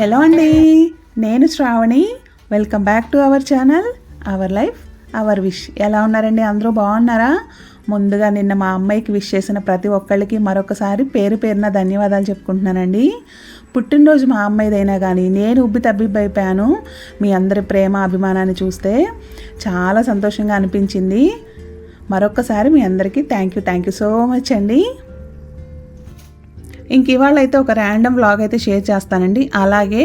Hello అండి నేను Sravani. Welcome back to our channel our life our wish ఎలా ఉన్నారండి? అందరూ బాగున్నారా? ముందుగా నిన్న మా అమ్మాయికి విష్ చేసిన ప్రతి ఒక్కళ్ళకి మరొకసారి పేరు పేరున ధన్యవాదాలు చెప్పుకుంటున్నానండి. పుట్టినరోజు మా అమ్మాయిదైనా కానీ నేను ఉబ్బి తబ్బిబ్బైపోయాను. మీ అందరి ప్రేమ అభిమానాన్ని చూస్తే చాలా సంతోషంగా అనిపించింది. మరొకసారి మీ అందరికీ thank you thank you so much అండి. ఇంక ఇవాళ అయితే ఒక ర్యాండమ్ వ్లాగ్ అయితే షేర్ చేస్తానండి. అలాగే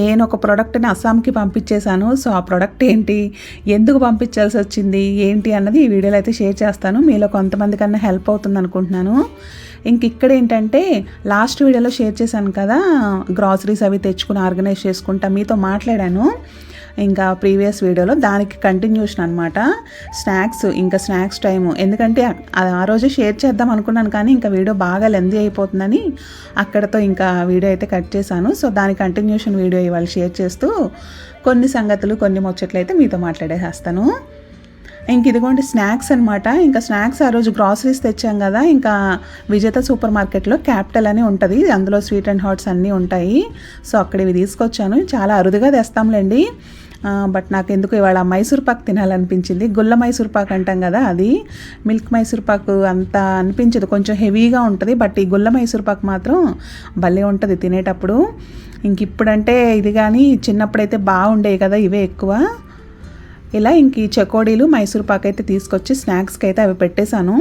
నేను ఒక ప్రోడక్ట్ని అస్సాంకి పంపించేశాను. సో ఆ ప్రోడక్ట్ ఏంటి? ఎందుకు పంపించాల్సి వచ్చింది? ఏంటి అన్నది ఈ వీడియోలో అయితే షేర్ చేస్తాను. మీలో కొంతమంది కన్నా హెల్ప్ అవుతుంది అనుకుంటున్నాను. ఇంక ఇక్కడ ఏంటంటే లాస్ట్ వీడియోలో షేర్ చేశాను కదా గ్రాసరీస్ అవి తెచ్చుకుని ఆర్గనైజ్ చేసుకుంటా మీతో మాట్లాడాను. ఇంకా ప్రీవియస్ వీడియోలో దానికి కంటిన్యూషన్ అనమాట స్నాక్స్ ఇంకా స్నాక్స్ టైము. ఎందుకంటే ఆ- ఆ రోజు షేర్ చేద్దాం అనుకున్నాను కానీ ఇంకా వీడియో బాగా లెందీ అయిపోతుందని అక్కడతో ఇంకా వీడియో అయితే కట్ చేశాను. సో దాని కంటిన్యూషన్ వీడియో ఇవాళ షేర్ చేస్తూ కొన్ని సంగతులు కొన్ని ముచ్చట్లు అయితే మీతో మాట్లాడేసేస్తాను. ఇంక ఇదిగోండి స్నాక్స్ అనమాట ఇంకా స్నాక్స్ ఆ రోజు గ్రాసరీస్ తెచ్చాం కదా. ఇంకా విజేత సూపర్ మార్కెట్లో క్యాపిటల్ అని ఉంటుంది. అందులో స్వీట్ అండ్ హాట్స్ అన్నీ ఉంటాయి. సో అక్కడ ఇవి తీసుకొచ్చాను. చాలా అరుదుగా తెస్తాంలేండి. బట్ నాకు ఎందుకు ఇవాళ మైసూర్ పాక్ తినాలనిపించింది. గుల్ల మైసూర్ పాక్ అంటాం కదా అది. మిల్క్ మైసూర్ పాక్ అంత అనిపించదు. కొంచెం హెవీగా ఉంటుంది బట్ ఈ గుల్ల మైసూర్ పాక్ మాత్రం భలే ఉంటుంది తినేటప్పుడు. ఇంక ఇప్పుడంటే ఇది కానీ చిన్నప్పుడైతే బాగుండేవి కదా ఇవే ఎక్కువ. ఇలా ఇంక ఈ చకోడీలు మైసూర్ పాక్ అయితే తీసుకొచ్చి స్నాక్స్కి అయితే అవి పెట్టేశాను.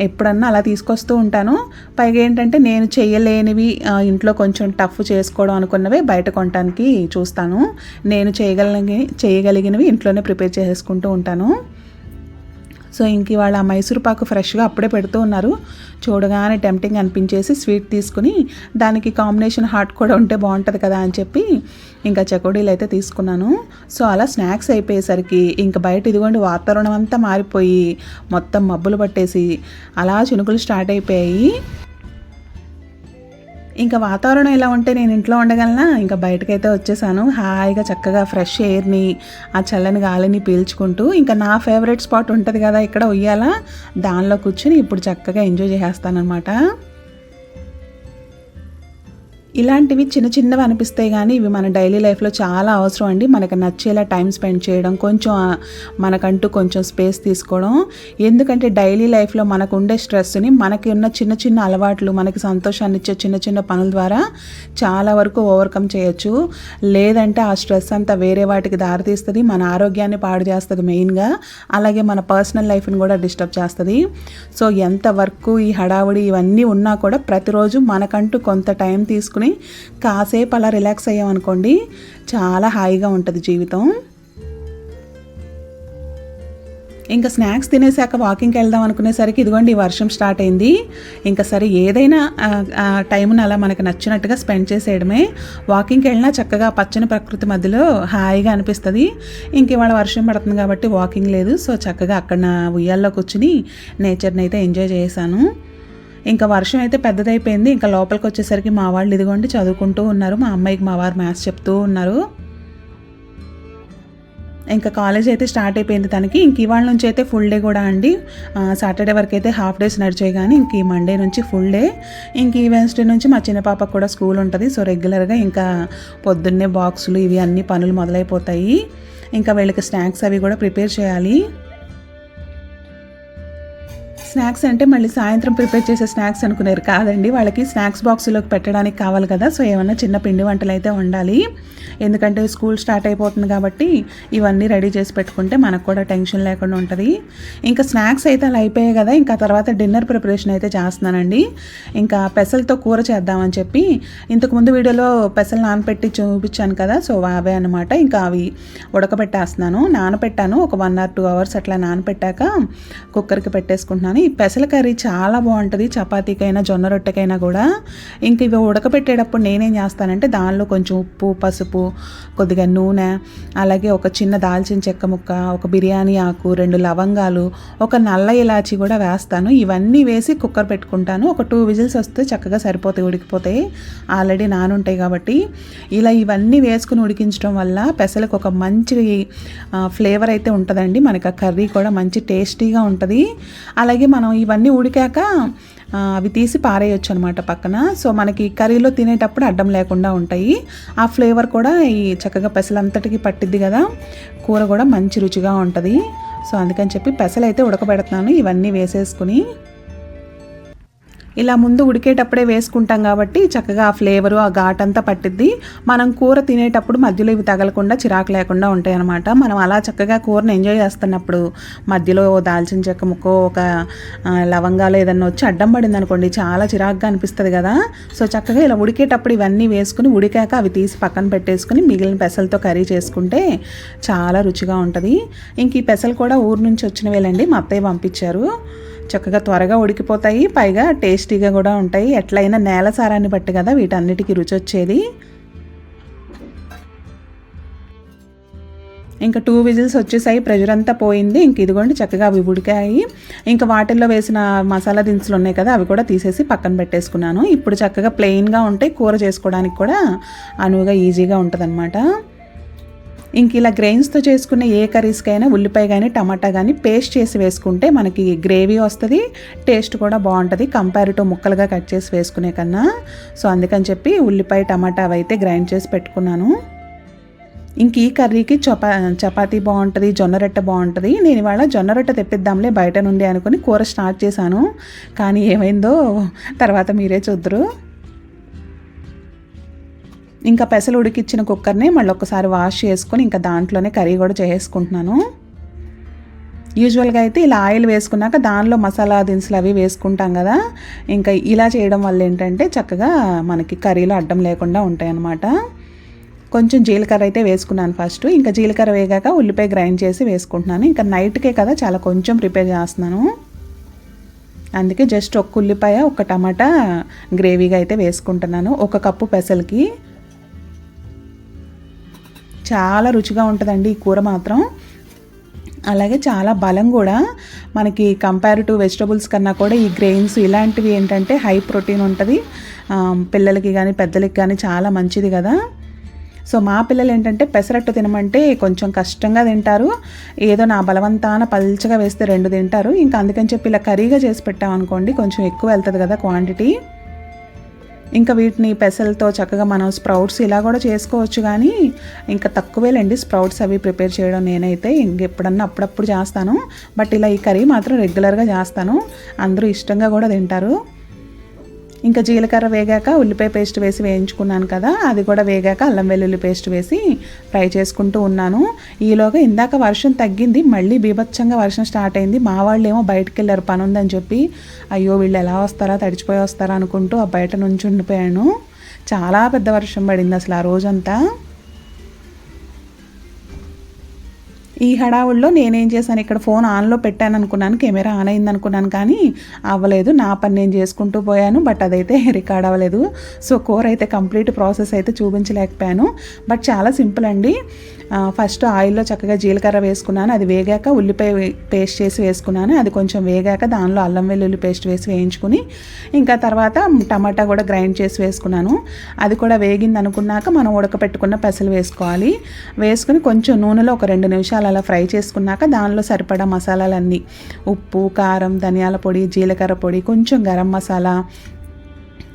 ఎప్పుడన్నా అలా తీసుకొస్తూ ఉంటాను. పైగా ఏంటంటే నేను చేయలేనివి ఇంట్లో కొంచెం టఫ్ చేసుకోవడం అనుకున్నవి బయట కొనడానికి చూస్తాను. నేను చేయగలిగి చేయగలిగినవి ఇంట్లోనే ప్రిపేర్ చేసుకుంటూ ఉంటాను. సో ఇంక ఇవాళ మైసూర్ పాకు ఫ్రెష్గా అప్పుడే పెడుతూ ఉన్నారు. చూడగానే టెంప్టింగ్ అనిపించేసి స్వీట్ తీసుకుని దానికి కాంబినేషన్ హాట్ కూడా ఉంటే బాగుంటుంది కదా అని చెప్పి ఇంకా చకోడీలు అయితే తీసుకున్నాను. సో అలా స్నాక్స్ అయిపోయేసరికి ఇంకా బయట ఇదిగోండి వాతావరణం అంతా మారిపోయి మొత్తం మబ్బులు పట్టేసి అలా చినుకులు స్టార్ట్ అయిపోయాయి. ఇంకా వాతావరణం ఇలా ఉంటే నేను ఇంట్లో ఉండగలనా? ఇంకా బయటకైతే వచ్చేసాను. హాయిగా చక్కగా ఫ్రెష్ ఎయిర్ని ఆ చల్లని గాలిని పీల్చుకుంటూ ఇంకా నా ఫేవరెట్ స్పాట్ ఉంటుంది కదా ఇక్కడ ఉయ్యాల. దానిలో కూర్చుని ఇప్పుడు చక్కగా ఎంజాయ్ చేసేస్తానమాట ఇలాంటివి చిన్న చిన్నవి అనిపిస్తాయి కానీ ఇవి మన డైలీ లైఫ్లో చాలా అవసరం అండి. మనకు నచ్చేలా టైం స్పెండ్ చేయడం కొంచెం మనకంటూ కొంచెం స్పేస్ తీసుకోవడం. ఎందుకంటే డైలీ లైఫ్లో మనకు ఉండే స్ట్రెస్ని మనకి ఉన్న చిన్న చిన్న అలవాట్లు మనకి సంతోషాన్ని ఇచ్చే చిన్న చిన్న పనుల ద్వారా చాలా వరకు ఓవర్కమ్ చేయొచ్చు. లేదంటే ఆ స్ట్రెస్ అంతా వేరే వాటికి దారితీస్తుంది మన ఆరోగ్యాన్ని పాడు చేస్తుంది మెయిన్గా. అలాగే మన పర్సనల్ లైఫ్ని కూడా డిస్టర్బ్ చేస్తుంది. సో ఎంత వర్క్ ఈ హడావుడి ఇవన్నీ ఉన్నా కూడా ప్రతిరోజు మనకంటూ కొంత టైం తీసుకుని కాసేపు అలా రిలాక్స్ అయ్యామనుకోండి చాలా హాయిగా ఉంటుంది జీవితం. ఇంకా స్నాక్స్ తినేసాక వాకింగ్కి వెళ్దాం అనుకునేసరికి ఇదిగోండి ఈ వర్షం స్టార్ట్ అయింది. ఇంకా సరే ఏదైనా టైంను అలా మనకు నచ్చినట్టుగా స్పెండ్ చేసేయడమే. వాకింగ్కి వెళ్ళినా చక్కగా పచ్చని ప్రకృతి మధ్యలో హాయిగా అనిపిస్తుంది. ఇంక ఇవాళ వర్షం పడుతుంది కాబట్టి వాకింగ్ లేదు. సో చక్కగా అక్కడ నా ఉయ్యాల్లో కూర్చుని నేచర్ని అయితే ఎంజాయ్ చేశాను. ఇంకా వర్షం అయితే పెద్దదైపోయింది. ఇంకా లోపలికి వచ్చేసరికి మా వాళ్ళు ఇదిగోండి చదువుకుంటూ ఉన్నారు. మా అమ్మాయికి మా వారు మ్యాథ్స్ చెప్తూ ఉన్నారు. ఇంకా కాలేజ్ అయితే స్టార్ట్ అయిపోయింది తనకి. ఇంక ఇవాళ నుంచి అయితే ఫుల్ డే కూడా అండి. సాటర్డే వరకు అయితే హాఫ్ డేస్ నడిచాయి కానీ ఇంక ఈ మండే నుంచి ఫుల్ డే. ఇంక ఈ వెన్స్డే నుంచి మా చిన్న పాపకు కూడా స్కూల్ ఉంటుంది. సో రెగ్యులర్గా ఇంకా పొద్దున్నే బాక్సులు ఇవి అన్ని పనులు మొదలైపోతాయి. ఇంకా వీళ్ళకి స్నాక్స్ అవి కూడా ప్రిపేర్ చేయాలి. స్నాక్స్ అంటే మళ్ళీ సాయంత్రం ప్రిపేర్ చేసే స్నాక్స్ అనుకునేరు కాదండి. వాళ్ళకి స్నాక్స్ బాక్స్లోకి పెట్టడానికి కావాలి కదా. సో ఏమన్నా చిన్న పిండి వంటలు అయితే ఉండాలి ఎందుకంటే స్కూల్ స్టార్ట్ అయిపోతుంది కాబట్టి ఇవన్నీ రెడీ చేసి పెట్టుకుంటే మనకు కూడా టెన్షన్ లేకుండా ఉంటుంది. ఇంకా స్నాక్స్ అయితే అలా అయిపోయాయి కదా. ఇంకా తర్వాత డిన్నర్ ప్రిపరేషన్ అయితే చేస్తున్నానండి. ఇంకా పెసలతో కూర చేద్దామని చెప్పి ఇంతకుముందు వీడియోలో పెసలు నానపెట్టి చూపించాను కదా. సో అవే అనమాట ఇంకా అవి ఉడకబెట్టేస్తున్నాను. నానపెట్టాను. ఒక వన్ ఆర్ టూ అవర్స్ అట్లా నానపెట్టాక కుక్కర్కి పెట్టేసుకుంటున్నాను. ఈ పెసల కర్రీ చాలా బాగుంటుంది. చపాతీకైనా జొన్న రొట్టెకైనా కూడా. ఇంక ఇవి ఉడకబెట్టేటప్పుడు నేనేం చేస్తానంటే దానిలో కొంచెం ఉప్పు పసుపు కొద్దిగా నూనె అలాగే ఒక చిన్న దాల్చిన చెక్క ముక్క ఒక బిర్యానీ ఆకు రెండు లవంగాలు ఒక నల్ల ఇలాచి కూడా వేస్తాను. ఇవన్నీ వేసి కుక్కర్ పెట్టుకుంటాను. ఒక టూ విజిల్స్ వస్తే చక్కగా సరిపోతాయి ఉడికిపోతాయి. ఆల్రెడీ నానుంటాయి కాబట్టి. ఇలా ఇవన్నీ వేసుకుని ఉడికించడం వల్ల పెసలకు ఒక మంచి ఫ్లేవర్ అయితే ఉంటుందండి. మనకి ఆ కర్రీ కూడా మంచి టేస్టీగా ఉంటుంది. అలాగే మనం ఇవన్నీ ఉడికాక అవి తీసి పారేయొచ్చు అనమాట పక్కన. సో మనకి కర్రీలో తినేటప్పుడు అడ్డం లేకుండా ఉంటాయి. ఆ ఫ్లేవర్ కూడా ఈ చక్కగా పెసలంతటికి పట్టిద్ది కదా. కూర కూడా మంచి రుచిగా ఉంటుంది. సో అందుకని చెప్పి పెసలు అయితే ఉడకబెడుతున్నాను. ఇవన్నీ వేసేసుకుని ఇలా ముందు ఉడికేటప్పుడే వేసుకుంటాం కాబట్టి చక్కగా ఆ ఫ్లేవరు ఆ ఘాట్ అంతా పట్టిద్ది. మనం కూర తినేటప్పుడు మధ్యలో ఇవి తగలకుండా చిరాకు లేకుండా ఉంటాయి అనమాట మనం అలా చక్కగా కూరని ఎంజాయ్ చేస్తున్నప్పుడు మధ్యలో ఓ దాల్చిన చెక్క ముక్కో ఒక లవంగాలు ఏదన్నా వచ్చి అడ్డం పడింది అనుకోండి చాలా చిరాకుగా అనిపిస్తుంది కదా. సో చక్కగా ఇలా ఉడికేటప్పుడు ఇవన్నీ వేసుకుని ఉడికాక అవి తీసి పక్కన పెట్టేసుకుని మిగిలిన పెసలతో కర్రీ చేసుకుంటే చాలా రుచిగా ఉంటుంది. ఇంక ఈ పెసలు కూడా ఊరు నుంచి వచ్చినవేలండి మా అత్తయ్య పంపించారు. చక్కగా త్వరగా ఉడికిపోతాయి. పైగా టేస్టీగా కూడా ఉంటాయి. ఎట్లయినా నేల సారాన్ని బట్టి కదా వీటన్నిటికీ రుచి వచ్చేది. ఇంకా టూ విజిల్స్ వచ్చేసాయి. ప్రెషర్ అంతా పోయింది. ఇంక ఇదిగోండి చక్కగా అవి ఉడికాయి. ఇంకా వాటిల్లో వేసిన మసాలా దినుసులు ఉన్నాయి కదా అవి కూడా తీసేసి పక్కన పెట్టేసుకున్నాను. ఇప్పుడు చక్కగా ప్లెయిన్గా ఉంటాయి. కూర చేసుకోవడానికి కూడా అనువుగా ఈజీగా ఉంటుంది ఇంక ఇలా గ్రెయిన్స్తో చేసుకున్న ఏ కర్రీస్కైనా ఉల్లిపాయ కానీ టమాటా కానీ పేస్ట్ చేసి వేసుకుంటే మనకి గ్రేవీ వస్తుంది టేస్ట్ కూడా బాగుంటుంది. కంపేర్ టు ముక్కలుగా కట్ చేసి వేసుకునే కన్నా. సో అందుకని చెప్పి ఉల్లిపాయ టమాటా అవైతే గ్రైండ్ చేసి పెట్టుకున్నాను. ఇంక ఈ కర్రీకి చపా చపాతీ బాగుంటుంది జొన్న రొట్టె బాగుంటుంది. నేను ఇవాళ జొన్న రొట్టె తెప్పిద్దాంలే బయట నుండి అనుకుని కూర స్టార్ట్ చేశాను. కానీ ఏమైందో తర్వాత మీరే చూద్దరు. ఇంకా పెసలు ఉడికిచ్చిన కుక్కర్ని మళ్ళీ ఒకసారి వాష్ చేసుకొని ఇంకా దాంట్లోనే కర్రీ కూడా చేసుకుంటున్నాను. యూజువల్గా అయితే ఇలా ఆయిల్ వేసుకున్నాక దానిలో మసాలా దినుసులు అవి వేసుకుంటాం కదా. ఇంకా ఇలా చేయడం వల్ల ఏంటంటే చక్కగా మనకి కర్రీలో అడ్డం లేకుండా ఉంటాయన్నమాట. కొంచెం జీలకర్ర అయితే వేసుకున్నాను ఫస్ట్ ఇంకా జీలకర్ర వేగాక ఉల్లిపాయ గ్రైండ్ చేసి వేసుకుంటున్నాను. ఇంకా నైట్కే కదా చాలా కొంచెం ప్రిపేర్ చేస్తున్నాను. అందుకే జస్ట్ ఒక ఉల్లిపాయ ఒక టమాటా గ్రేవీగా అయితే వేసుకుంటున్నాను. ఒక కప్పు పెసలకి. చాలా రుచిగా ఉంటుందండి ఈ కూర మాత్రం. అలాగే చాలా బలం కూడా. మనకి కంపేర్ టు వెజిటబుల్స్ కన్నా కూడా ఈ గ్రెయిన్స్ ఇలాంటివి ఏంటంటే హై ప్రోటీన్ ఉంటుంది. పిల్లలకి కానీ పెద్దలకి కానీ చాలా మంచిది కదా. సో మా పిల్లలు ఏంటంటే పెసరట్టు తినమంటే కొంచెం కష్టంగా తింటారు. ఏదో నా బలవంతాన పల్చగా వేస్తే రెండు తింటారు. ఇంకా అందుకని చెప్పి ఇలా కర్రీగా చేసి పెట్టామనుకోండి కొంచెం ఎక్కువ వెళ్తుంది కదా క్వాంటిటీ ఇంకా వీటిని పెసలతో చక్కగా మనం స్ప్రౌట్స్ ఇలా కూడా చేసుకోవచ్చు కానీ ఇంకా తక్కువేలండి స్ప్రౌట్స్ అవి ప్రిపేర్ చేయడం నేనైతే ఇంకెప్పుడన్నా అప్పుడప్పుడు చేస్తాను. బట్ ఇలా ఈ కర్రీ మాత్రం రెగ్యులర్గా చేస్తాను. అందరూ ఇష్టంగా కూడా తింటారు. ఇంకా జీలకర్ర వేగాక ఉల్లిపాయ పేస్ట్ వేసి వేయించుకున్నాను కదా అది కూడా వేగాక అల్లం వెల్లుల్లి పేస్ట్ వేసి ఫ్రై చేసుకుంటూ ఉన్నాను. ఈలోగా ఇందాక వర్షం తగ్గింది మళ్ళీ బీభత్సంగా వర్షం స్టార్ట్ అయింది. మా వాళ్ళు ఏమో బయటకు వెళ్ళారు పని ఉందని చెప్పి అయ్యో వీళ్ళు ఎలా వస్తారా తడిచిపోయి వస్తారా అనుకుంటూ ఆ బయట నుంచి ఉండిపోయాను చాలా పెద్ద వర్షం పడింది అసలు ఆ రోజంతా. ఈ హడావుల్లో నేనేం చేశాను ఇక్కడ ఫోన్ ఆన్లో పెట్టాను అనుకున్నాను కెమెరా ఆన్ అయింది అనుకున్నాను కానీ అవ్వలేదు. నా పని నేను చేసుకుంటూ పోయాను బట్ అదైతే రికార్డ్ అవ్వలేదు. సో కూర అయితే కంప్లీట్ ప్రాసెస్ అయితే చూపించలేకపోయాను. బట్ చాలా సింపుల్ అండి. ఫస్ట్ ఆయిల్లో చక్కగా జీలకర్ర వేసుకున్నాను. అది వేగాక ఉల్లిపాయ పేస్ట్ చేసి వేసుకున్నాను. అది కొంచెం వేగాక దానిలో అల్లం వెల్లుల్లి పేస్ట్ వేసి వేయించుకుని ఇంకా తర్వాత టమాటా కూడా గ్రైండ్ చేసి వేసుకున్నాను. అది కూడా వేగింది అనుకున్నాక మనం ఉడకపెట్టుకున్న పెసలు వేసుకోవాలి. వేసుకుని కొంచెం నూనెలో ఒక రెండు నిమిషాలు అలా ఫ్రై చేసుకున్నాక దానిలో సరిపడా మసాలాలన్నీ ఉప్పు కారం ధనియాల పొడి జీలకర్ర పొడి కొంచెం గరం మసాలా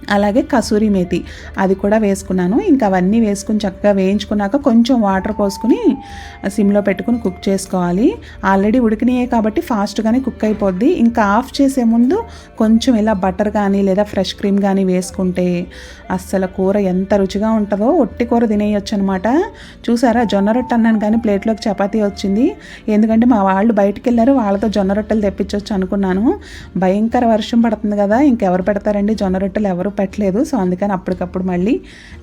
అలాగే కసూరి మేతి. అది కూడా వేసుకున్నాను. ఇంకా అవన్నీ వేసుకుని చక్కగా వేయించుకున్నాక కొంచెం వాటర్ పోసుకుని సిమ్లో పెట్టుకుని కుక్ చేసుకోవాలి. ఆల్రెడీ ఉడికినాయే కాబట్టి ఫాస్ట్గానే కుక్ అయిపోద్ది. ఇంకా ఆఫ్ చేసే ముందు కొంచెం ఇలా బటర్ కానీ లేదా ఫ్రెష్ క్రీమ్ కానీ వేసుకుంటే అస్సలు కూర ఎంత రుచిగా ఉంటుందో ఒట్టి కూర తినేయొచ్చు అనమాట చూసారా? జొన్న రొట్టె అన్నాను కానీ ప్లేట్లోకి చపాతీ వచ్చింది. ఎందుకంటే మా వాళ్ళు బయటికి వెళ్ళారు. వాళ్ళతో జొన్న రొట్టెలు తెప్పించవచ్చు అనుకున్నాను. భయంకర వర్షం పడుతుంది కదా. ఇంకెవరు పెడతారండి జొన్న రొట్టెలు? ఎవరు పెట్టలేదు. సో అందుకని అప్పటికప్పుడు మళ్ళీ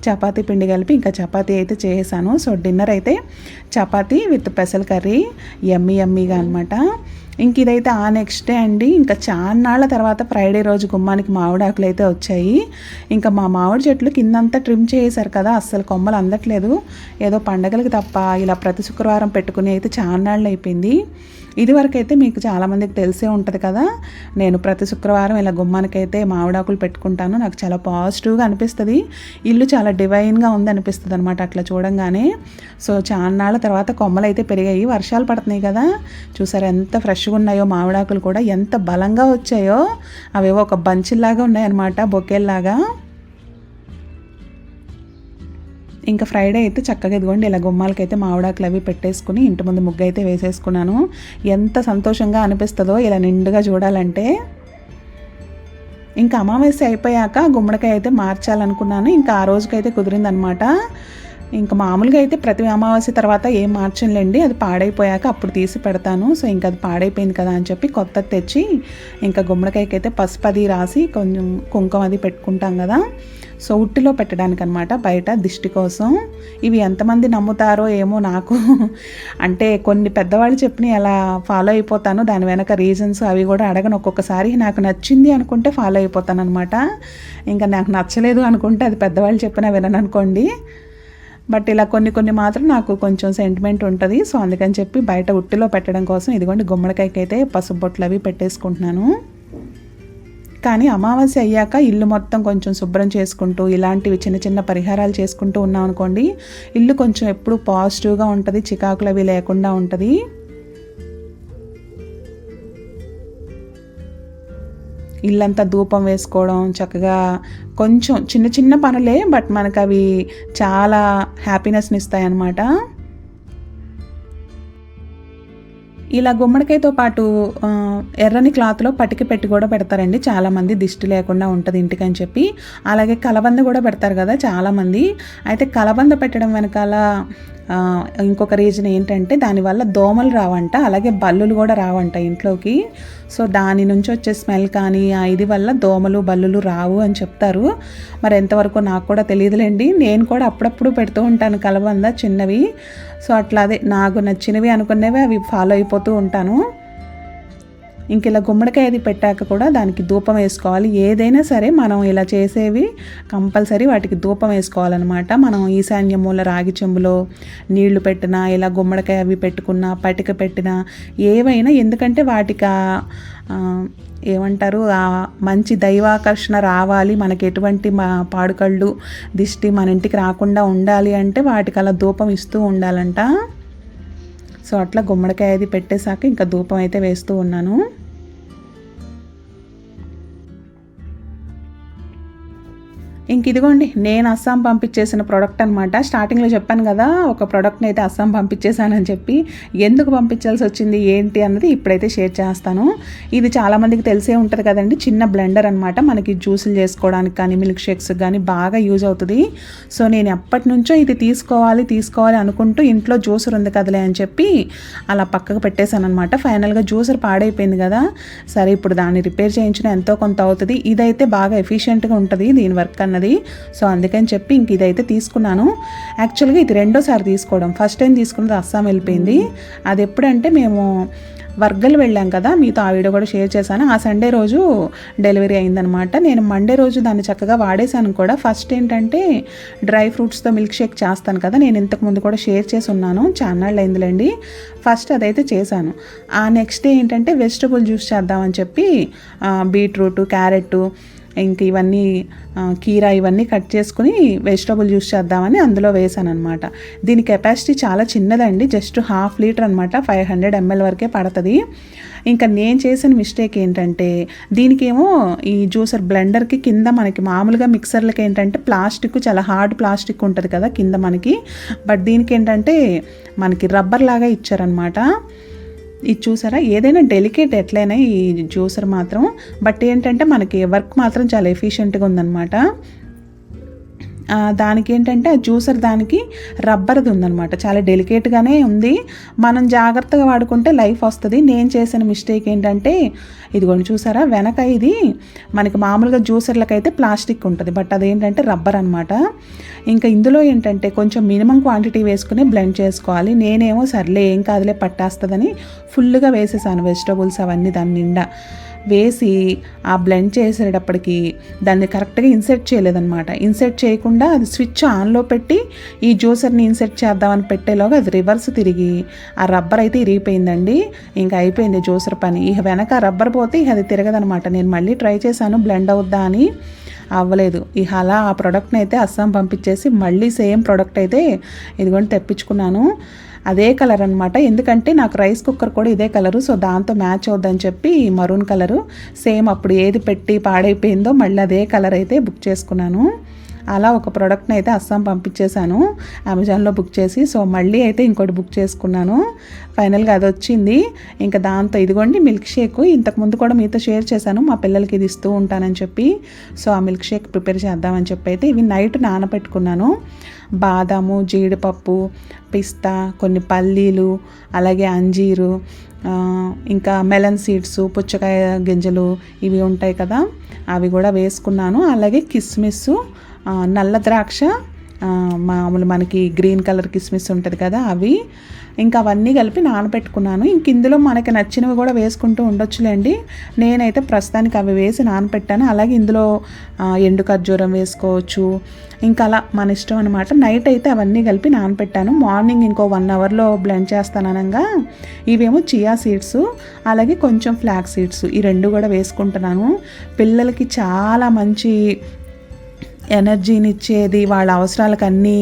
చపాతీ పిండి కలిపి ఇంకా చపాతీ అయితే చేసాను సో డిన్నర్ అయితే చపాతీ విత్ పెసల్ కర్రీ ఎమ్మీ ఎమ్మీగా అనమాట ఇంక ఇదైతే ఆ నెక్స్ట్ డే అండి. ఇంకా చాన్నాళ్ళ తర్వాత ఫ్రైడే రోజు గుమ్మానికి మామిడి ఆకులు అయితే వచ్చాయి. ఇంకా మా మామిడి చెట్లు కిందంతా ట్రిమ్ చేశారు కదా అస్సలు కొమ్మలు అందట్లేదు. ఏదో పండగలకి తప్ప ఇలా ప్రతి శుక్రవారం పెట్టుకుని అయితే చాన్నాళ్ళు అయిపోయింది. ఇదివరకు అయితే మీకు చాలామందికి తెలిసే ఉంటుంది కదా నేను ప్రతి శుక్రవారం ఇలా గుమ్మానికైతే మామిడాకులు పెట్టుకుంటాను. నాకు చాలా పాజిటివ్గా అనిపిస్తుంది. ఇల్లు చాలా డివైన్గా ఉంది అనిపిస్తుంది అనమాట అట్లా చూడంగానే. సో చాన్నాళ్ళ తర్వాత కొమ్మలు అయితే పెరిగాయి. వర్షాలు పడుతున్నాయి కదా చూసారు ఎంత ఫ్రెష్ ఫ్రెష్గా మంచిగా ఉన్నాయో మామిడాకులు కూడా ఎంత బలంగా వచ్చాయో అవేవో ఒక బంచిల్లాగా ఉన్నాయన్నమాట బొకేల్లాగా. ఇంకా ఫ్రైడే అయితే చక్కగా ఇదిగోండి ఇలా గుమ్మాలకైతే మామిడాకులు అవి పెట్టేసుకుని ఇంటి ముందు ముగ్గు అయితే వేసేసుకున్నాను. ఎంత సంతోషంగా అనిపిస్తుందో ఇలా నిండుగా చూడాలంటే. ఇంకా అమావాస్య అయిపోయాక గుమ్మడికాయ అయితే మార్చాలనుకున్నాను ఇంకా ఆ రోజుకైతే కుదిరిందనమాట ఇంకా మామూలుగా అయితే ప్రతి అమావాస్య తర్వాత ఏం మార్చనులేండి. అది పాడైపోయాక అప్పుడు తీసి పెడతాను. సో ఇంకా అది పాడైపోయింది కదా అని చెప్పి కొత్త తెచ్చి ఇంకా గుమ్మడికాయకి అయితే పసుపు అది రాసి కొంచెం కుంకుమ అది పెట్టుకుంటాం కదా. సో ఉట్టిలో పెట్టడానికి అనమాట బయట దిష్టి కోసం. ఇవి ఎంతమంది నమ్ముతారో ఏమో నాకు. అంటే కొన్ని పెద్దవాళ్ళు చెప్పిన ఎలా ఫాలో అయిపోతాను దాని వెనక రీజన్స్ అవి కూడా అడగను. ఒక్కొక్కసారి నాకు నచ్చింది అనుకుంటే ఫాలో అయిపోతాను అనమాట ఇంకా నాకు నచ్చలేదు అనుకుంటే అది పెద్దవాళ్ళు చెప్పినా వినను అనుకోండి బట్ ఇలా కొన్ని కొన్ని మాత్రం నాకు కొంచెం సెంటిమెంట్ ఉంటుంది. సో అందుకని చెప్పి బయట ఉట్టిలో పెట్టడం కోసం ఇదిగోండి గుమ్మడికాయకి అయితే పసుపు బొట్లు అవి పెట్టేసుకుంటున్నాను. కానీ అమావాస్య అయ్యాక ఇల్లు మొత్తం కొంచెం శుభ్రం చేసుకుంటూ ఇలాంటివి చిన్న చిన్న పరిహారాలు చేసుకుంటూ ఉన్నాం అనుకోండి ఇల్లు కొంచెం ఎప్పుడు పాజిటివ్గా ఉంటుంది చికాకులు అవి లేకుండా ఉంటుంది. ఇల్లంతా ధూపం వేసుకోవడం చక్కగా కొంచెం చిన్న చిన్న పనులే బట్ మనకు అవి చాలా హ్యాపీనెస్ని ఇస్తాయి అన్నమాట ఇలా గుమ్మడికాయతో పాటు ఎర్రని క్లాత్లో పటికి పెట్టి కూడా పెడతారండి. చాలామంది దిష్టి లేకుండా ఉంటుంది ఇంటికి అని చెప్పి. అలాగే కలబంద కూడా పెడతారు కదా చాలామంది. అయితే కలబంద పెట్టడం వెనకాల ఇంకొక రీజన్ ఏంటంటే దానివల్ల దోమలు రావంట అలాగే బల్లులు కూడా రావంట ఇంట్లోకి. సో దాని నుంచి వచ్చే స్మెల్ కానీ ఆ ఇది వల్ల దోమలు బల్లులు రావు అని చెప్తారు. మరి ఎంతవరకు నాకు కూడా తెలియదులేండి. నేను కూడా అప్పుడప్పుడు పెడుతూ ఉంటాను కలబంద చిన్నవి. సో అట్లా అదే నాకు నచ్చినవి అనుకునేవి అవి ఫాలో అయిపోతూ ఉంటాను. ఇంక ఇలా గుమ్మడికాయ అది పెట్టాక కూడా దానికి ధూపం వేసుకోవాలి. ఏదైనా సరే మనం ఇలా చేసేవి కంపల్సరీ వాటికి ధూపం వేసుకోవాలన్నమాట. మనం ఈశాన్య మూల రాగి చెంబులో నీళ్ళు పెట్టినా ఇలా గుమ్మడికాయ అవి పెట్టుకున్నా పటిక పెట్టినా ఏవైనా ఎందుకంటే వాటికి ఏమంటారు మంచి దైవాకర్షణ రావాలి. మనకి ఎటువంటి మా పాడుకళ్ళు దిష్టి మన ఇంటికి రాకుండా ఉండాలి అంటే వాటికి అలా ధూపం ఇస్తూ ఉండాలంట. సో అట్లా గుమ్మడికాయ అది పెట్టేశాక ఇంకా ధూపం అయితే వేస్తూ ఉన్నాను. ఇంక ఇదిగోండి నేను అస్సాం పంపించేసిన ప్రోడక్ట్ అనమాట స్టార్టింగ్లో చెప్పాను కదా ఒక ప్రోడక్ట్ని అయితే అస్సాం పంపించేశానని చెప్పి ఎందుకు పంపించాల్సి వచ్చింది ఏంటి అన్నది ఇప్పుడైతే షేర్ చేస్తాను. ఇది చాలామందికి తెలిసే ఉంటుంది కదండి చిన్న బ్లెండర్ అనమాట మనకి జ్యూసులు చేసుకోవడానికి కానీ మిల్క్ షేక్స్ కానీ బాగా యూజ్ అవుతుంది. సో నేను ఎప్పటి నుంచో ఇది తీసుకోవాలి తీసుకోవాలి అనుకుంటూ ఇంట్లో జ్యూసర్ ఉంది కదలే అని చెప్పి అలా పక్కకు పెట్టేశాను అనమాట ఫైనల్గా జ్యూసర్ పాడైపోయింది కదా సరే ఇప్పుడు దాన్ని రిపేర్ చేయించిన ఎంతో కొంత అవుతుంది. ఇదైతే బాగా ఎఫిషియెంట్గా ఉంటుంది దీని వర్క్ అన్నది. ఉన్నది. సో అందుకని చెప్పి ఇంక ఇదైతే తీసుకున్నాను. యాక్చువల్గా ఇది రెండోసారి తీసుకోవడం. ఫస్ట్ టైం తీసుకున్నది అస్సాం వెళ్ళిపోయింది. అది ఎప్పుడంటే మేము వర్గలు వెళ్ళాం కదా మీతో ఆ వీడియో కూడా షేర్ చేశాను. ఆ సండే రోజు డెలివరీ అయిందనమాట. నేను మండే రోజు దాన్ని చక్కగా వాడేశాను కూడా. ఫస్ట్ ఏంటంటే డ్రై ఫ్రూట్స్తో మిల్క్ షేక్ చేస్తాను కదా నేను ఇంతకుముందు కూడా షేర్ చేసి ఉన్నాను. ఛానల్ అయిందిలేండి. ఫస్ట్ అదైతే చేశాను. ఆ నెక్స్ట్ డే ఏంటంటే వెజిటబుల్ జ్యూస్ చేద్దామని చెప్పి బీట్రూట్ క్యారెట్ ఇంక ఇవన్నీ కీరా ఇవన్నీ కట్ చేసుకుని వెజిటబుల్ జ్యూస్ చేద్దామని అందులో వేసాను అనమాట దీని కెపాసిటీ చాలా చిన్నదండి జస్ట్ హాఫ్ లీటర్ అనమాట ఫైవ్ హండ్రెడ్ ఎంఎల్ వరకే పడుతుంది. ఇంకా నేను చేసిన మిస్టేక్ ఏంటంటే దీనికేమో ఈ జ్యూసర్ బ్లెండర్కి కింద మనకి మామూలుగా మిక్సర్లకి ఏంటంటే ప్లాస్టిక్ చాలా హార్డ్ ప్లాస్టిక్ ఉంటుంది కదా కింద మనకి. బట్ దీనికి ఏంటంటే మనకి రబ్బర్ లాగా ఇచ్చారనమాట ఇది చూసారా? ఏదైనా డెలికేట్ ఎట్లయినా ఈ జ్యూసర్ మాత్రం. బట్ ఏంటంటే మనకి వర్క్ మాత్రం చాలా ఎఫిషియెంట్గా ఉందన్నమాట. దానికి ఏంటంటే ఆ జ్యూసర్ దానికి రబ్బర్ది ఉందనమాట చాలా డెలికేట్గానే ఉంది. మనం జాగ్రత్తగా వాడుకుంటే లైఫ్ వస్తుంది. నేను చేసిన మిస్టేక్ ఏంటంటే ఇదిగోండి చూసారా? వెనక ఇది మనకి మామూలుగా జ్యూసర్లకైతే ప్లాస్టిక్ ఉంటుంది. బట్ అదేంటంటే రబ్బర్ అనమాట ఇంకా ఇందులో ఏంటంటే కొంచెం మినిమం క్వాంటిటీ వేసుకుని బ్లెండ్ చేసుకోవాలి. నేనేమో సర్లే ఏం కాదులే పట్టేస్తుందని ఫుల్గా వేసేసాను. వెజిటబుల్స్ అవన్నీ దాని నిండా. వేసి ఆ బ్లెండ్ చేసేటప్పటికి దాన్ని కరెక్ట్గా ఇన్సెట్ చేయలేదన్నమాట. ఇన్సెట్ చేయకుండా అది స్విచ్ ఆన్లో పెట్టి ఈ జ్యూసర్ని ఇన్సెట్ చేద్దామని పెట్టేలోగా అది రివర్స్ తిరిగి ఆ రబ్బర్ అయితే ఇరిగిపోయిందండి. ఇంకా అయిపోయింది జ్యూసర్ పని. ఇక వెనక రబ్బర్ పోతే ఇక అది తిరగదనమాట నేను మళ్ళీ ట్రై చేశాను బ్లెండ్ అవుద్దా అని అవ్వలేదు. ఇక అలా ఆ ప్రోడక్ట్ని అయితే అస్సాం పంపించేసి మళ్ళీ సేమ్ ప్రోడక్ట్ అయితే ఇదిగోండి తెప్పించుకున్నాను. అదే కలర్ అనమాట ఎందుకంటే నాకు రైస్ కుక్కర్ కూడా ఇదే కలరు. సో దాంతో మ్యాచ్ అవుద్దని చెప్పి మరూన్ కలరు సేమ్ అప్పుడు ఏది పెట్టి పాడైపోయిందో మళ్ళీ అదే కలర్ అయితే బుక్ చేసుకున్నాను. అలా ఒక ప్రోడక్ట్ని అయితే అస్సాం పంపించేశాను. అమెజాన్లో బుక్ చేసి సో మళ్ళీ అయితే ఇంకోటి బుక్ చేసుకున్నాను. ఫైనల్గా అది వచ్చింది. ఇంకా దాంతో ఇదిగోండి మిల్క్ షేక్ ఇంతకుముందు కూడా మీతో షేర్ చేశాను మా పిల్లలకి ఇది ఇస్తూ ఉంటానని చెప్పి. సో ఆ మిల్క్ షేక్ ప్రిపేర్ చేద్దామని చెప్పి అయితే ఇవి నైట్ నానబెట్టుకున్నాను. బాదాము జీడిపప్పు పిస్తా కొన్ని పల్లీలు అలాగే అంజీరు ఇంకా మెలన్ సీడ్స్ పుచ్చకాయ గింజలు ఇవి ఉంటాయి కదా అవి కూడా వేసుకున్నాను. అలాగే కిస్మిస్ నల్ల ద్రాక్ష మామూలు మనకి గ్రీన్ కలర్ కిస్మిస్ ఉంటుంది కదా అవి. ఇంకా అవన్నీ కలిపి నానబెట్టుకున్నాను ఇంక ఇందులో మనకి నచ్చినవి కూడా వేసుకుంటూ ఉండొచ్చులేండి. నేనైతే ప్రస్తుతానికి అవి వేసి నానబెట్టాను అలాగే ఇందులో ఎండు ఖర్జూరం వేసుకోవచ్చు. ఇంకా అలా మన ఇష్టం అనమాట నైట్ అయితే అవన్నీ కలిపి నానబెట్టాను మార్నింగ్ ఇంకో వన్ అవర్లో బ్లెండ్ చేస్తాననగా ఇవేమో చియా సీడ్స్ అలాగే కొంచెం ఫ్లాక్ సీడ్స్ ఈ రెండు కూడా వేసుకుంటున్నాను. పిల్లలకి చాలా మంచి ఎనర్జీని ఇచ్చేది వాళ్ళ అవసరాలకు అన్నీ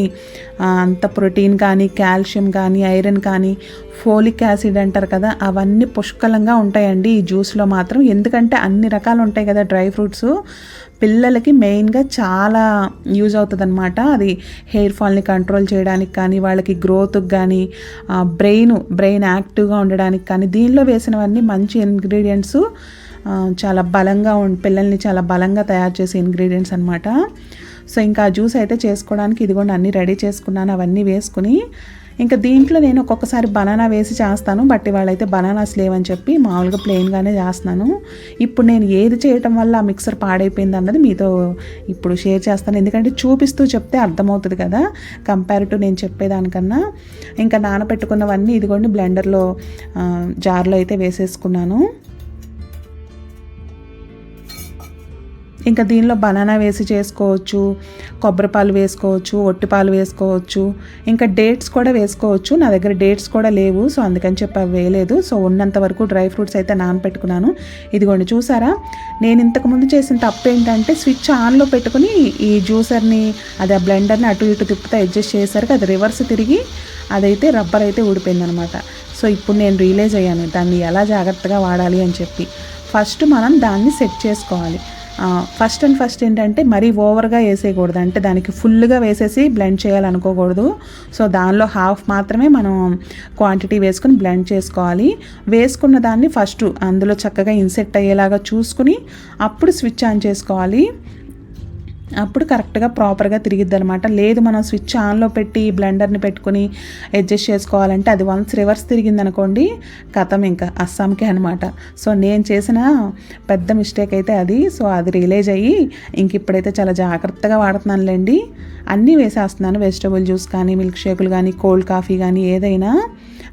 అంత ప్రోటీన్ కానీ కాల్షియం కానీ ఐరన్ కానీ ఫోలిక్ యాసిడ్ అంటారు కదా అవన్నీ పుష్కలంగా ఉంటాయండి ఈ జ్యూస్లో మాత్రం. ఎందుకంటే అన్ని రకాలు ఉంటాయి కదా డ్రై ఫ్రూట్స్. పిల్లలకి మెయిన్గా చాలా యూజ్ అవుతుంది అనమాట అది హెయిర్ ఫాల్ని కంట్రోల్ చేయడానికి కానీ వాళ్ళకి గ్రోత్కి కానీ బ్రెయిన్ బ్రెయిన్ యాక్టివ్గా ఉండడానికి కానీ దీనిలో వేసినవన్నీ మంచి ఇంగ్రీడియంట్స్ చాలా బలంగా పిల్లల్ని చాలా బలంగా తయారు చేసే ఇంగ్రీడియంట్స్ అనమాట సో ఇంకా జ్యూస్ అయితే చేసుకోవడానికి ఇదిగోండి అన్నీ రెడీ చేసుకున్నాను అవన్నీ వేసుకుని ఇంకా దీంట్లో నేను ఒక్కొక్కసారి బనానా వేసి చేస్తాను బట్ వాళ్ళైతే బనానాస్ లేవని చెప్పి మామూలుగా ప్లెయిన్గానే చేస్తున్నాను. ఇప్పుడు నేను ఏది చేయటం వల్ల ఆ మిక్సర్ పాడైపోయింది అన్నది మీతో ఇప్పుడు షేర్ చేస్తాను. ఎందుకంటే చూపిస్తూ చెప్తే అర్థమవుతుంది కదా కంపేర్ టు నేను చెప్పేదానికన్నా. ఇంకా నానబెట్టుకున్నవన్నీ ఇదిగోండి బ్లెండర్లో జార్లో అయితే వేసేసుకున్నాను. ఇంకా దీనిలో బనానా వేసి చేసుకోవచ్చు కొబ్బరి పాలు వేసుకోవచ్చు ఒట్టి పాలు వేసుకోవచ్చు ఇంకా డేట్స్ కూడా వేసుకోవచ్చు. నా దగ్గర డేట్స్ కూడా లేవు సో అందుకని చెప్పి అవి వేయలేదు. సో ఉన్నంత వరకు డ్రై ఫ్రూట్స్ అయితే నానపెట్టుకున్నాను ఇదిగోండి చూసారా? నేను ఇంతకుముందు చేసిన తప్పు ఏంటంటే స్విచ్ ఆన్లో పెట్టుకుని ఈ జ్యూసర్ని అది ఆ బ్లెండర్ని అటు ఇటు తిప్పుతా అడ్జస్ట్ చేసరికి అది రివర్స్ తిరిగి అదైతే రబ్బర్ అయితే ఊడిపోయిందనమాట. సో ఇప్పుడు నేను రియలైజ్ అయ్యాను దాన్ని ఎలా జాగ్రత్తగా వాడాలి అని చెప్పి. ఫస్ట్ మనం దాన్ని సెట్ చేసుకోవాలి. ఫస్ట్ అండ్ ఫస్ట్ ఏంటంటే మరీ ఓవర్గా వేసేయకూడదు. అంటే దానికి ఫుల్గా వేసేసి బ్లెండ్ చేయాలనుకోకూడదు. సో దానిలో హాఫ్ మాత్రమే మనం క్వాంటిటీ వేసుకుని బ్లెండ్ చేసుకోవాలి. వేసుకున్న దాన్ని ఫస్ట్ అందులో చక్కగా ఇన్సెట్ అయ్యేలాగా చూసుకుని అప్పుడు స్విచ్ ఆన్ చేసుకోవాలి. అప్పుడు కరెక్ట్గా ప్రాపర్గా తిరిగిద్ది అనమాట లేదు మనం స్విచ్ ఆన్లో పెట్టి బ్లెండర్ని పెట్టుకుని అడ్జస్ట్ చేసుకోవాలంటే అది వన్స్ రివర్స్ తిరిగింది అనుకోండి కథం ఇంకా అస్సాంకే అనమాట సో నేను చేసిన పెద్ద మిస్టేక్ అయితే అది. సో అది రిలేజ్ అయ్యి ఇంక ఇప్పుడైతే చాలా జాగ్రత్తగా వాడుతున్నానులేండి. అన్నీ వేసేస్తున్నాను వెజిటబుల్ జ్యూస్ కానీ మిల్క్ షేకులు కానీ కోల్డ్ కాఫీ కానీ ఏదైనా.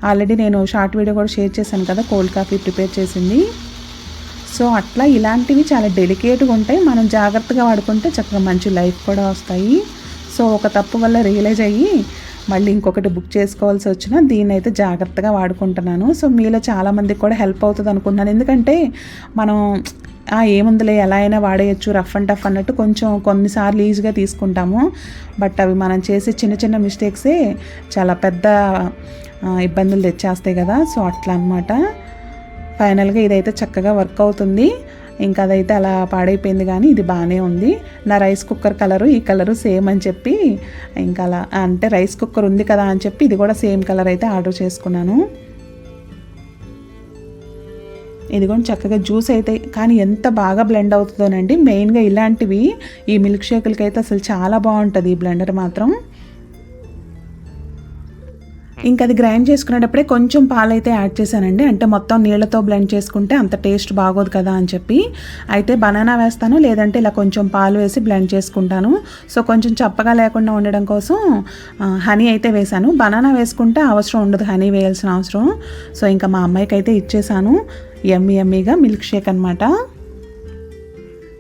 ఆల్రెడీ నేను షార్ట్ వీడియో కూడా షేర్ చేశాను కదా కోల్డ్ కాఫీ ప్రిపేర్ చేసింది. సో అట్లా ఇలాంటివి చాలా డెలికేట్గా ఉంటాయి. మనం జాగ్రత్తగా వాడుకుంటే చక్కగా మంచి లైఫ్ కూడా వస్తాయి. సో ఒక తప్పు వల్ల రియలైజ్ అయ్యి మళ్ళీ ఇంకొకటి బుక్ చేసుకోవాల్సి వచ్చినా దీన్ని అయితే జాగ్రత్తగా వాడుకుంటున్నాను. సో మీలో చాలామందికి కూడా హెల్ప్ అవుతుంది అనుకుంటున్నాను. ఎందుకంటే మనం ఏముందిలే ఎలా అయినా వాడేయచ్చు రఫ్ అండ్ టఫ్ అన్నట్టు కొంచెం కొన్నిసార్లు ఈజీగా తీసుకుంటాము. బట్ అవి మనం చేసే చిన్న చిన్న మిస్టేక్సే చాలా పెద్ద ఇబ్బందులు తెచ్చేస్తాయి కదా. సో అట్లా అనమాట ఫైనల్గా ఇదైతే చక్కగా వర్క్ అవుతుంది. ఇంకా అదైతే అలా పాడైపోయింది కానీ ఇది బాగానే ఉంది. నా రైస్ కుక్కర్ కలరు ఈ కలరు సేమ్ అని చెప్పి ఇంకా అలా అంటే రైస్ కుక్కర్ ఉంది కదా అని చెప్పి ఇది కూడా సేమ్ కలర్ అయితే ఆర్డర్ చేసుకున్నాను. ఇదిగోండి చక్కగా జ్యూస్ అయితే కానీ ఎంత బాగా బ్లెండ్ అవుతుందోనండి. మెయిన్గా ఇలాంటివి ఈ మిల్క్ షేకులకి అయితే అసలు చాలా బాగుంటుంది ఈ బ్లెండర్ మాత్రం. ఇంకా అది గ్రైండ్ చేసుకునేటప్పుడే కొంచెం పాలైతే యాడ్ చేశానండి. అంటే మొత్తం నీళ్ళతో బ్లెండ్ చేసుకుంటే అంత టేస్ట్ బాగోదు కదా అని చెప్పి. అయితే బనానా వేస్తాను లేదంటే ఇలా కొంచెం పాలు వేసి బ్లెండ్ చేసుకుంటాను. సో కొంచెం చప్పగా లేకుండా ఉండడం కోసం హనీ అయితే వేశాను. బనానా వేసుకుంటే అవసరం ఉండదు హనీ వేయాల్సిన అవసరం. సో ఇంకా మా అమ్మాయికి అయితే ఇచ్చేసాను ఎమ్మి ఎమ్మిగా మిల్క్ షేక్ అనమాట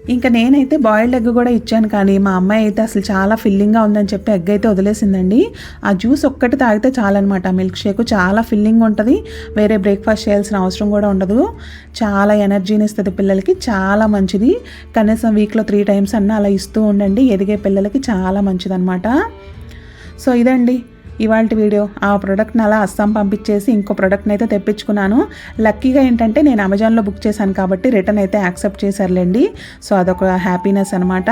ఇంకా నేనైతే బాయిల్డ్ ఎగ్ కూడా ఇచ్చాను కానీ మా అమ్మాయి అయితే అసలు చాలా ఫిల్లింగ్గా ఉందని చెప్పి ఎగ్ అయితే వదిలేసిందండి. ఆ జ్యూస్ ఒక్కటి తాగితే చాలన్నమాట. మిల్క్ షేక్ చాలా ఫిల్లింగ్ ఉంటుంది. వేరే బ్రేక్ఫాస్ట్ చేయాల్సిన అవసరం కూడా ఉండదు. చాలా ఎనర్జీని ఇస్తుంది పిల్లలకి. చాలా మంచిది. కనీసం వీక్లో త్రీ టైమ్స్ అన్న అలా ఇస్తూ ఉండండి. ఎదిగే పిల్లలకి చాలా మంచిదన్నమాట. సో ఇదండి. ఇవాళ వీడియో ఆ ప్రోడక్ట్ని అలా అస్సాం పంపించేసి ఇంకో ప్రోడక్ట్ని అయితే తెప్పించుకున్నాను. లక్కీగా ఏంటంటే నేను అమెజాన్లో బుక్ చేశాను కాబట్టి రిటర్న్ అయితే యాక్సెప్ట్ చేశారులేండి. సో అదొక హ్యాపీనెస్ అనమాట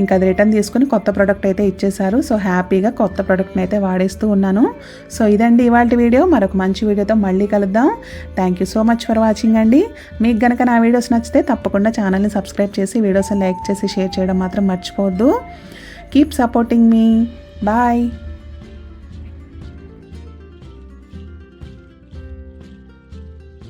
ఇంకా అది రిటర్న్ తీసుకుని కొత్త ప్రోడక్ట్ అయితే ఇచ్చేశారు. సో హ్యాపీగా కొత్త ప్రోడక్ట్ని అయితే వాడేస్తూ ఉన్నాను. సో ఇదండి ఇవాళ వీడియో. మరొక మంచి వీడియోతో మళ్ళీ కలుద్దాం. Thank you so much for watching అండి. మీకు గనక నా వీడియోస్ నచ్చితే తప్పకుండా ఛానల్ని సబ్స్క్రైబ్ చేసి వీడియోస్ని లైక్ చేసి షేర్ చేయడం మాత్రం మర్చిపోవద్దు. కీప్ సపోర్టింగ్ మీ బాయ్